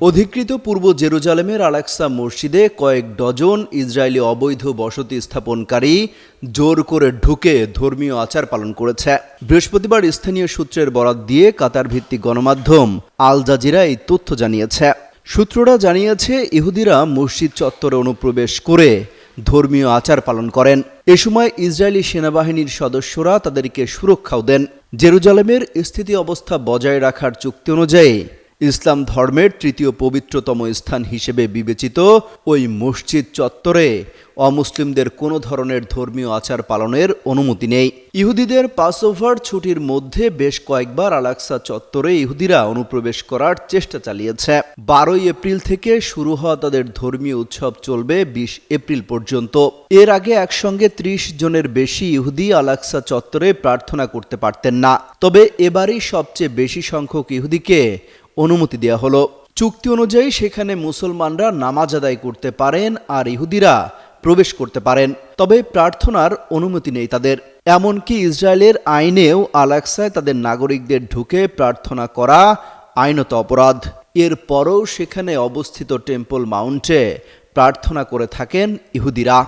অধিকৃত পূর্ব জেরুজালেমের আলাক্সা মসজিদে কয়েক ডজন ইসরায়েলি অবৈধ বসতি স্থাপনকারী জোর করে ঢুকে ধর্মীয় আচার পালন করেছে। বৃহস্পতিবার স্থানীয় সূত্রের বরাত দিয়ে কাতার ভিত্তিক গণমাধ্যম আল জাজিরা এই তথ্য জানিয়েছে। সূত্ররা জানিয়েছে, ইহুদিরা মসজিদ চত্বরে অনুপ্রবেশ করে ধর্মীয় আচার পালন করেন। এ সময় ইসরায়েলি সেনাবাহিনীর সদস্যরা তাদেরকে সুরক্ষাও দেন। জেরুজালেমের স্থিতি অবস্থা বজায় রাখার চুক্তি অনুযায়ী ইসলাম ধর্মের তৃতীয় পবিত্রতম স্থান হিসেবে বিবেচিত ওই মসজিদ চত্বরে অমুসলিমদের কোনো ধরনের ধর্মীয় আচার পালনের অনুমতি নেই। ইহুদিদের পাসওভার ছুটির মধ্যে বেশ কয়েকবার আলাক্সা চত্বরে ইহুদিরা অনুপ্রবেশ করার চেষ্টা চালিয়েছে। বারোই এপ্রিল থেকে শুরু হওয়া তাদের ধর্মীয় উৎসব চলবে বিশ এপ্রিল পর্যন্ত। এর আগে একসঙ্গে ত্রিশ জনের বেশি ইহুদি আলাক্সা চত্বরে প্রার্থনা করতে পারতেন না। তবে এবারই সবচেয়ে বেশি সংখ্যক ইহুদিকে অনুমতি দেওয়া হলো। চুক্তি অনুযায়ী সেখানে মুসলমানরা নামাজ আদায় করতে পারেন আর ইহুদিরা প্রবেশ করতে পারেন। তবে প্রার্থনার অনুমতি নেই তাদের। এমনকি ইসরায়েলের আইনেও আলাক্সায় তাদের নাগরিকদের ঢুকে প্রার্থনা করা আইনত অপরাধ। এরপরও সেখানে অবস্থিত টেম্পল মাউন্টে প্রার্থনা করে থাকেন ইহুদিরা।